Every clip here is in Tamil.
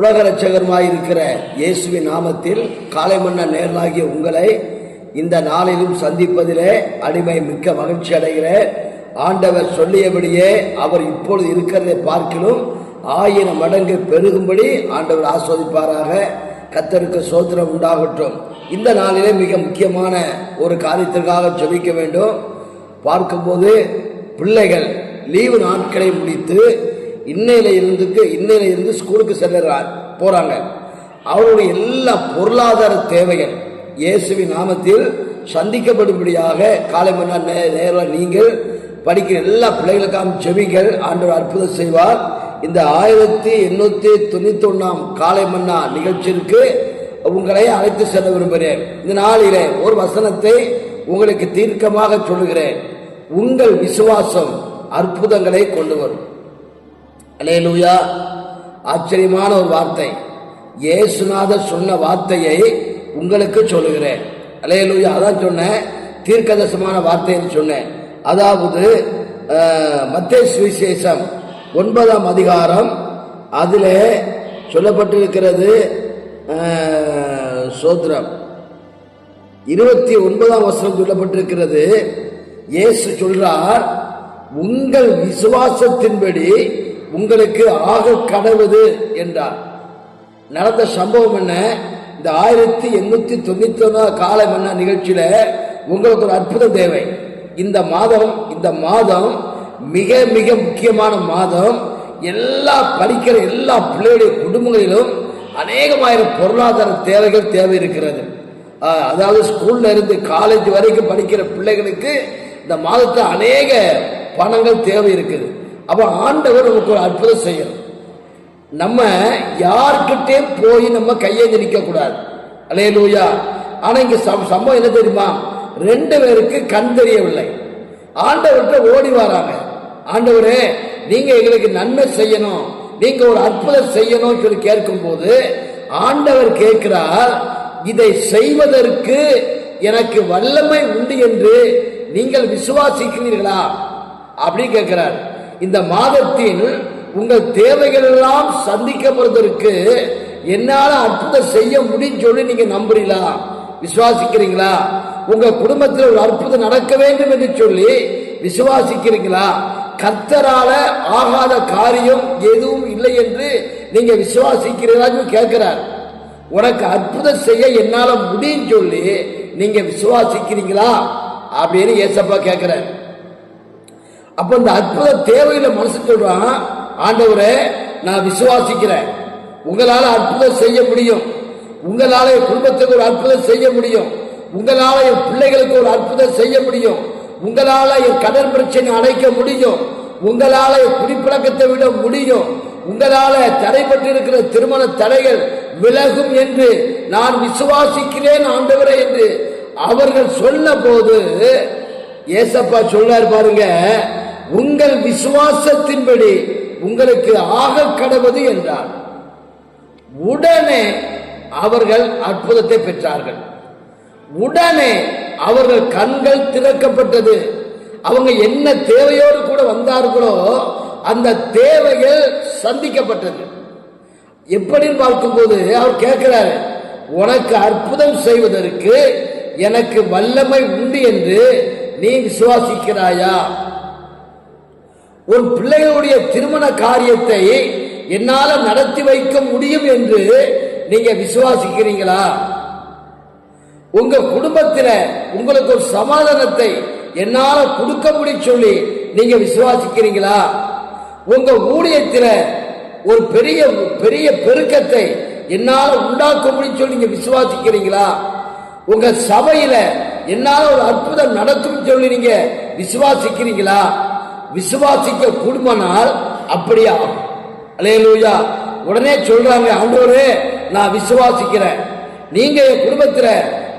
உலக ரட்சகருமாயிருக்கிற இயேசுவின் நாமத்தில் காலை மன்ன நேரலாகிய உங்களை இந்த நாளிலும் சந்திப்பதிலே அடிமை மிக்க மகிழ்ச்சி அடைகிற ஆண்டவர் சொல்லியபடியே அவர் இப்பொழுது இருக்கிறதை பார்க்கிலும் ஆயிரம் மடங்கு பெருகும்படி ஆண்டவர் ஆஸ்வதிப்பாராக. கத்தருக்கு சோதனம் உண்டாகட்டும். இந்த நாளிலே மிக முக்கியமான ஒரு காரியத்திற்காக ஜெபிக்க வேண்டும். பார்க்கும்போது பிள்ளைகள் லீவு நாட்களை முடித்து இன்னையில இருந்துக்கு இன்னையில இருந்து ஸ்கூலுக்கு செல்லுறார் போறாங்க. அவருடைய எல்லா பொருளாதார தேவைகள் இயேசுவின் நாமத்தில் சந்திக்கப்படும்படியாக காலை மணி நேர நேரம் நீங்கள் படிக்கிற எல்லா பிள்ளைகளுக்காம் ஜெபிகள் ஆண்டவர் அற்புதம் செய்வார். இந்த ஆயிரத்தி எண்ணூத்தி தொண்ணூத்தி ஒன்னாம் காலை மன்னா நிகழ்ச்சிக்கு உங்களை அழைத்து செல்ல விரும்புகிறேன். இந்த நாளிலே ஒரு வசனத்தை உங்களுக்கு தீர்க்கமாக சொல்லுகிறேன். உங்கள் விசுவாசம் அற்புதங்களை கொண்டு வரும். அலேலூயா ஆச்சரியமான ஒரு வார்த்தை. ஏசுநாதர் சொன்ன வார்த்தையை உங்களுக்கு சொல்லுகிறேன். அலேலூயா அதான் சொன்னேன். தீர்க்கதசமான வார்த்தைன்னு சொன்னேன். அதாவது மத்திய சுவிசேஷம் ஒன்பதாம் அதிகாரம் அதில் சொல்லப்பட்டிருக்கிறது சோத்ரம் இருபத்தி ஒன்பதாம் வருஷம் சொல்லப்பட்டிருக்கிறது இயேசு சொல்றார் உங்கள் விசுவாசத்தின்படி உங்களுக்கு ஆக கடவுது என்றார். நடந்த சம்பவம் என்ன? இந்த ஆயிரத்தி எண்ணூத்தி தொண்ணூத்தி ஒன்பது கால மன்ன நிகழ்ச்சியில உங்களுக்கு ஒரு அற்புதம் தேவை. இந்த மாதம் இந்த மாதம் மிக மிக முக்கியமான மாதம். எல்லா படிக்கிற எல்லா பிள்ளைகளுடைய குடும்பங்களிலும் அநேகமாயிரம் பொருளாதார தேவைகள் தேவை இருக்கிறது. அதாவது ஸ்கூல்ல இருந்து காலேஜ் வரைக்கும் படிக்கிற பிள்ளைகளுக்கு இந்த மாதத்தில் அநேக பணங்கள் தேவை இருக்குது. அப்ப ஆண்டவர் நமக்கு ஒரு அற்புதம் செய்யணும். நம்ம யார்கிட்டே போய் நம்ம கையேந்தி நிற்க கூடாது. லூயா ஆனா இங்க சம்- சம்பவம் என்ன தெரியுமா? ரெண்டு பேருக்கு கண் தெரியவில்லை. ஆண்டவர்கிட்ட ஓடி வராங்க. ஆண்டவரே நீங்க எங்களுக்கு நன்மை செய்யணும். நீங்க ஒரு அற்புதம் செய்யணும் சொல்லி கேட்கும் போது ஆண்டவர் கேட்கிறார் இதை செய்வதற்கு எனக்கு வல்லமை உண்டு என்று நீங்கள் விசுவாசிக்கிறீர்களா? அப்படி கேட்கிறார். இந்த மாதத்தில் உங்கள் தேவைகள் எல்லாம் சந்திக்கப்படுவதற்கு என்னால அற்புதம் செய்ய முடியும் சொல்லி நீங்க நம்புறீங்களா? விசுவாசிக்கிறீங்களா? உங்க குடும்பத்தில் ஒரு அற்புதம் நடக்க வேண்டும் என்று சொல்லி விசுவாசிக்கிறீங்களா? கத்தரால ஆகாத காரியம் எதுவும் இல்லை என்று நீங்க விசுவாசிக்கிறீங்களா கேட்கிறார். உனக்கு அற்புதம் செய்ய என்னால முடியும் சொல்லி நீங்க விசுவாசிக்கிறீங்களா? அப்படின்னு ஏசப்பா கேட்கிறார். அப்ப இந்த அற்புத தேவையில மனசு சொல்றான் ஆண்டவரே நான் விசுவாசிக்கிறேன். உங்களால அற்புதம் செய்ய முடியும். உங்களால என் குடும்பத்துக்கு ஒரு அற்புதம் செய்ய முடியும். உங்களால என் பிள்ளைகளுக்கு ஒரு அற்புதம் செய்ய முடியும். உங்களால என் கடன் பிரச்சனை அடைக்க முடியும். உங்களால என் குடிப்பழக்கத்தை விட முடியும். உங்களால தடைபட்டிருக்கிற திருமண தடைகள் விலகும் என்று நான் விசுவாசிக்கிறேன் ஆண்டவரே என்று அவர்கள் சொன்ன போது ஏசப்பா சொல்றாரு பாருங்க உங்கள் விசுவாசத்தின்படி உங்களுக்கு ஆக கடவது என்றார். உடனே அவர்கள் அற்புதத்தை பெற்றார்கள். உடனே அவர்கள் கண்கள் திறக்கப்பட்டது. அவங்க என்ன தேவையோடு கூட வந்தார்களோ அந்த தேவைகள் சந்திக்கப்பட்டது. எப்படின்னு பார்க்கும்போது அவர் கேட்கிறாரு உனக்கு அற்புதம் செய்வதற்கு எனக்கு வல்லமை உண்டு என்று நீ விசுவாசிக்கிறாயா? உன் பிள்ளைகளுடைய திருமண காரியத்தை என்னால நடத்தி வைக்க முடியும் என்று நீங்க விசுவாசிக்கிறீங்களா? உங்க குடும்பத்தில உங்களுக்கு ஒரு சமாதானத்தை என்னால கொடுக்க முடியும் சொல்லி நீங்க விசுவாசிக்கிறீங்களா? உங்க ஊழியத்தில ஒரு பெரிய பெரிய பெருக்கத்தை என்னால உண்டாக்க முடியும் சொல்லி நீங்க விசுவாசிக்கிறீங்களா? உங்க சபையில என்னால ஒரு அற்புதம் நடக்கும் சொல்லி நீங்க விசுவாசிக்கிறீங்களா? விசுவாசிக்க கூடுமானால் அப்படியா? அலையலூயா உடனே சொல்றாங்க ஆண்டவரே நான் விசுவாசிக்கிறேன். நீங்க என் குடும்பத்துல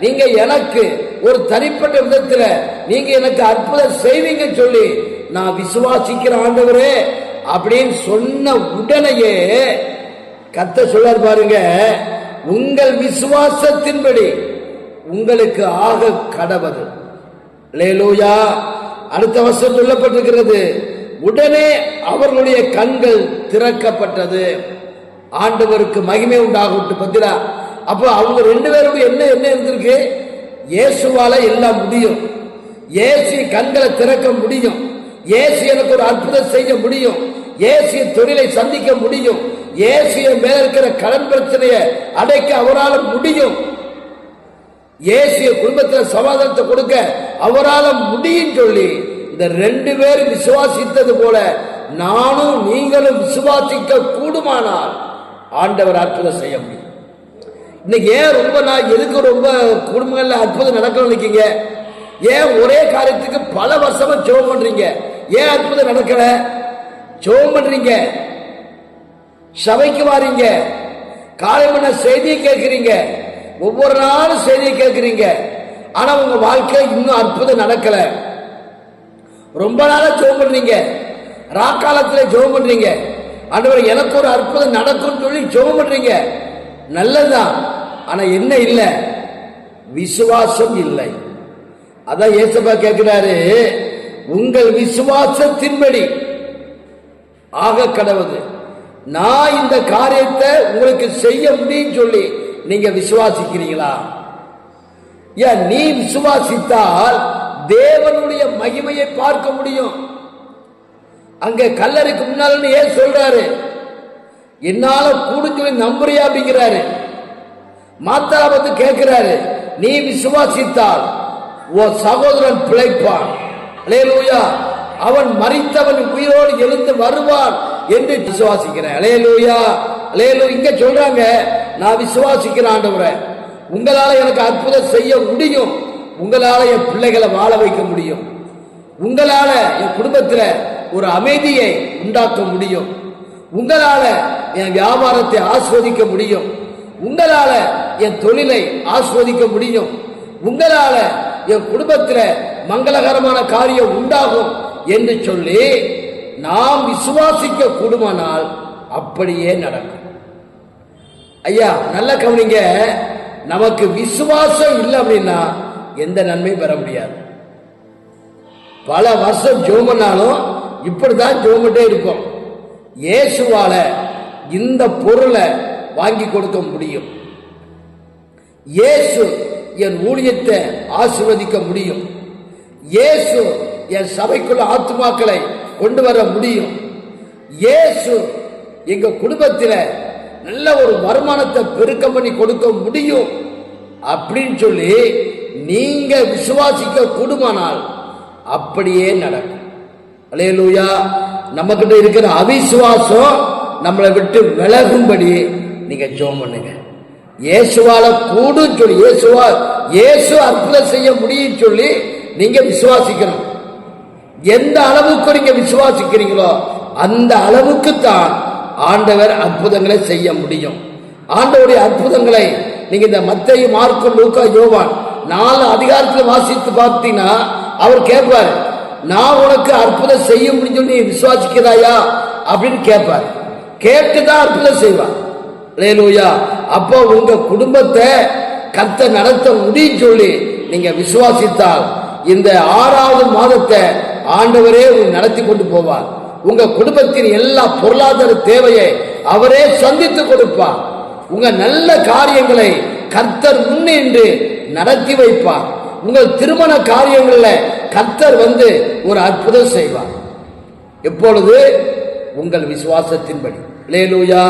நீங்க எனக்கு ஒரு தனிப்பட்ட விதத்துல நீங்க எனக்கு அற்புதம் செய்வீங்க சொல்லி நான் விசுவாசிக்கிற ஆண்டவரே அப்படின்னு சொன்ன உடனேயே கத்த சொல்றார் பாருங்க உங்கள் விசுவாசத்தின்படி உங்களுக்கு ஆக கடவது லேலூயா அடுத்த வருஷம் சொல்லப்பட்டிருக்கிறது. உடனே அவர்களுடைய கண்கள் திறக்கப்பட்டது. ஆண்டவருக்கு மகிமை உண்டாகட்டு பத்திரா. அப்போ அவங்க ரெண்டு பேருக்கும் என்ன என்ன இருந்திருக்கு? இயேசுவால எல்லாம் முடியும். இயேசு கண்களை திறக்க முடியும். இயேசு எனக்கு ஒரு அற்புதம் செய்ய முடியும். இயேசு தொழிலை சந்திக்க முடியும். இயேசு மேல இருக்கிற கடன் பிரச்சனையை அடைக்க அவரால் முடியும். இயேசு குடும்பத்தில் சமாதானத்தை கொடுக்க அவரால் முடியும் சொல்லி இந்த ரெண்டு பேரும் விசுவாசித்தது போல நானும் நீங்களும் விசுவாசிக்க கூடுமானால் ஆண்டவர் அற்புதம் செய்ய முடியும். இன்னைக்கு ஏன் ரொம்ப நான் எதுக்கு ரொம்ப குடும்பங்கள்ல அற்புதம் நடக்கணும் நினைக்கீங்க ஏன் ஒரே காரியத்துக்கு பல வருஷமா ஜோம் பண்றீங்க? ஏன் அற்புதம் நடக்கல? ஜோம் பண்றீங்க. சபைக்கு வாரீங்க. காலை மணி செய்தியை கேட்கிறீங்க. ஒவ்வொரு நாளும் செய்தியை கேட்குறீங்க. ஆனா உங்க வாழ்க்கை இன்னும் அற்புதம் நடக்கல. ரொம்ப நாளா ஜோம் பண்றீங்க. ராக்காலத்துல ஜோம் பண்றீங்க. ஆண்டவர் எனக்கு ஒரு அற்புதம் நடக்கும் சொல்லி ஜோம் பண்றீங்க. நல்லதுதான். ஆனா என்ன இல்லை. விசுவாசம் இல்லை. அதான் ஏசப்பா கேட்கிறாரு. உங்கள் விசுவாசத்தின்படி. ஆக கடவுது நான் இந்த காரியத்தை உங்களுக்கு செய்ய முடியும் சொல்லி. நீங்க விசுவாசிக்கிறீங்களா? ஏன் நீ விசுவாசித்தால் தேவனுடைய மகிமையை பார்க்க முடியும். அங்க கல்லறைக்கு முன்னால ஏன் சொல்றாரு? என்னால கூடும் நம்புறியா அப்படிங்கிறாரு. மாத்தா வந்து கேட்கிறாரு நீ விசுவாசித்தால் உன் சகோதரன் பிழைப்பான். அலேலூயா அவன் மறித்தவன் உயிரோடு எழுந்து வருவான் என்று விசுவாசிக்கிறேன். அலேலூயா அலேலு இங்க சொல்றாங்க நான் விசுவாசிக்கிறேன் ஆண்டவரை உங்களால் எனக்கு அற்புதம் செய்ய முடியும். உங்களால் என் பிள்ளைகளை வாழ வைக்க முடியும். உங்களால் என் குடும்பத்தில் ஒரு அமைதியை உண்டாக்க முடியும். உங்களால் என் வியாபாரத்தை ஆஸ்வதிக்க முடியும். உங்களால் என் தொழிலை ஆஸ்வதிக்க முடியும். உங்களால் என் குடும்பத்தில் மங்களகரமான காரியம் உண்டாகும் என்று சொல்லி நாம் விசுவாசிக்க கூடுமானால் அப்படியே நடக்கும். ஐயா நல்ல கவனிங்க. நமக்கு விசுவாசம் இல்லை அப்படின்னா எந்த நன்மையும் பெற முடியாது. பல வருஷம் ஜோமனாலும் இப்படிதான் ஜோமிட்டே இருக்கும். இயேசுவால இந்த பொருளை வாங்கி கொடுக்க முடியும். இயேசு என் ஊழியத்தை ஆசிர்வதிக்க முடியும். இயேசு என் சபைக்குள்ள ஆத்துமாக்களை கொண்டு வர முடியும். இயேசு எங்க குடும்பத்தில் நல்ல ஒரு வருமானத்தை பெருக்கம் பண்ணி கொடுக்க முடியும் அப்படின்னு சொல்லி நீங்க விசுவாசிக்க கூடுமானால் அப்படியே நடக்கும். அலையலூயா நம்ம கிட்ட இருக்கிற அவிசுவாசம் நம்மளை விட்டு விலகும்படி நீங்க ஜோம் பண்ணுங்க. இயேசுவால கூடும் சொல்லி இயேசுவா இயேசு அற்புதம் செய்ய முடியும் சொல்லி நீங்க விசுவாசிக்கணும். எந்த அளவுக்கு நீங்க விசுவாசிக்கிறீங்களோ அந்த அளவுக்கு தான் ஆண்டவர் அற்புதங்களை செய்ய முடியும். ஆண்டவருடைய அற்புதங்களை நீங்க இந்த மத்தைய மார்க்கும் லூக்கா யோவான் நாலு அதிகாரத்தில் வாசித்து பார்த்தீங்கன்னா அவர் கேட்பார் நான் உனக்கு அற்புதம் செய்ய முடியும் நீ விசுவாசிக்கிறாயா அப்படின்னு கேட்பார். கேட்டுதான் அற்புதம் செய்வார். லேலூயா அப்போ உங்க குடும்பத்தை கத்த நடத்த முடியும் சொல்லி நீங்க விசுவாசித்தால் இந்த ஆறாவது மாதத்தை ஆண்டவரே நடத்தி கொண்டு போவார். உங்க குடும்பத்தின் எல்லா பொருளாதார தேவையை அவரே சந்தித்து கொடுப்பார். உங்க நல்ல காரியங்களை கர்த்தர் முன்னின்று நடத்தி வைப்பார். உங்கள் திருமண காரியங்கள்ல கர்த்தர் வந்து ஒரு அற்புதம் செய்வார். எப்பொழுது? உங்கள் விசுவாசத்தின்படி. லேலூயா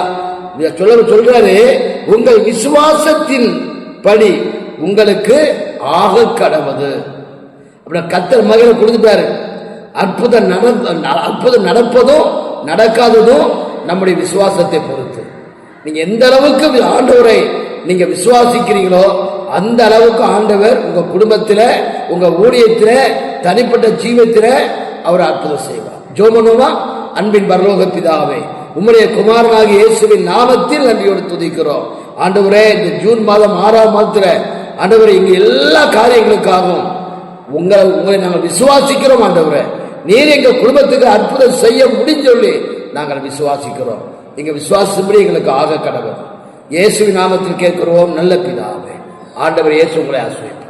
சொல்ல சொல்றாரு உங்கள் விசுவாசத்தின் படி உங்களுக்கு ஆக கடவுது அப்படி கத்தர் மகளை கொடுத்துட்டாரு. அற்புதம் நடந்த அற்புதம் நடப்பதும் நடக்காததும் நம்முடைய விசுவாசத்தை பொறுத்து. நீங்க எந்த அளவுக்கு ஆண்டவரை நீங்க விசுவாசிக்கிறீங்களோ அந்த அளவுக்கு ஆண்டவர் உங்க குடும்பத்தில் உங்க ஊழியத்தில் தனிப்பட்ட ஜீவத்தில் அவர் அற்புதம் செய்வார். ஜோமனோமா அன்பின் பரலோக பிதாவே உம்முடைய குமாரனாக இயேசுவின் நாமத்தில் நன்றியோடு துதிக்கிறோம். ஆண்டவரே இந்த ஜூன் மாதம் ஆறாம் மாதத்துல ஆண்டவரே இங்க எல்லா காரியங்களுக்காகவும் உங்களை உங்களை நாங்கள் விசுவாசிக்கிறோம் ஆண்டவரை. நீர் எங்கள் குடும்பத்துக்கு அற்புதம் செய்ய முடிஞ்சு சொல்லி நாங்கள் விசுவாசிக்கிறோம். எங்கள் விசுவாசப்படி எங்களுக்கு ஆக கடவுள் இயேசுவின் நாமத்தில் கேட்கிறோம் நல்ல பிதாவே. ஆண்டவர் இயேசு உங்களை ஆசிரியர்.